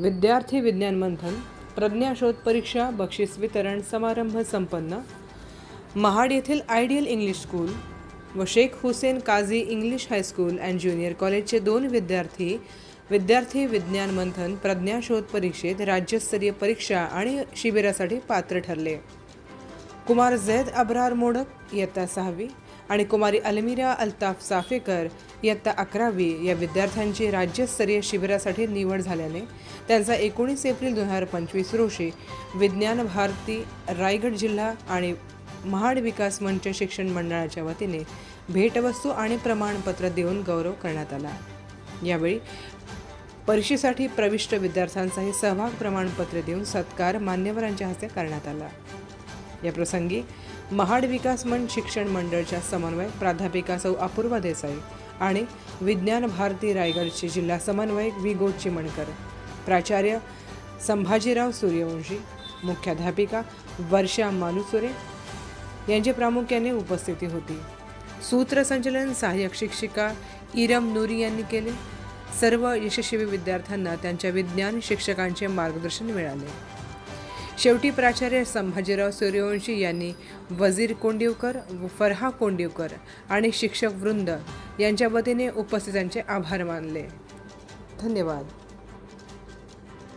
विद्यार्थी विज्ञान मंथन प्रज्ञाशोध परीक्षा बक्षीस वितरण समारंभ संपन्न. महाड येथील आयडियल इंग्लिश स्कूल व Shaikh Hussain Kazi English high school and junior कॉलेजचे दोन विद्यार्थी विद्यार्थी विज्ञान मंथन प्रज्ञाशोध परीक्षेत राज्यस्तरीय परीक्षा आणि शिबिरासाठी पात्र ठरले. कुमार झैद अब्रार मोडक इयत्ता सहावी. आणि कुमारी अलमिरा अल्ताफ साफेकर इयत्ता अकरावी या विद्यार्थ्यांची राज्यस्तरीय शिबिरासाठी निवड झाल्याने त्यांचा एकोणीस एप्रिल दोन हजार पंचवीस रोजी विज्ञान भारती रायगड जिल्हा आणि महाड विकास मंच शिक्षण मंडळाच्या वतीने भेटवस्तू आणि प्रमाणपत्र देऊन गौरव करण्यात आला. यावेळी परीक्षेसाठी प्रविष्ट विद्यार्थ्यांचाही सहभाग प्रमाणपत्र देऊन सत्कार मान्यवरांच्या हस्ते करण्यात आला. या प्रसंगी महाड विकास मंच शिक्षण मंडळच्या समन्वय प्राध्यापिका सौ अपूर्वा देसाई आणि विज्ञान भारती रायगडचे जिल्हा समन्वयक वि गो चिमणकर. प्राचार्य संभाजीराव सूर्यवंशी मुख्याध्यापिका वर्षा मालुसुरे यांची प्रामुख्याने उपस्थिती होती. सूत्रसंचलन सहाय्यक शिक्षिका इरम नूरी यांनी केले. सर्व यशस्वी विद्यार्थ्यांना त्यांच्या विज्ञान शिक्षकांचे मार्गदर्शन मिळाले. शेवटी प्राचार्य संभाजीराव सूर्यवंशी यांनी वजीर कोंडिवकर व फरहा कोंडिवकर आणि शिक्षक वृंद यांच्या वतीने उपस्थितांचे आभार मानले. धन्यवाद.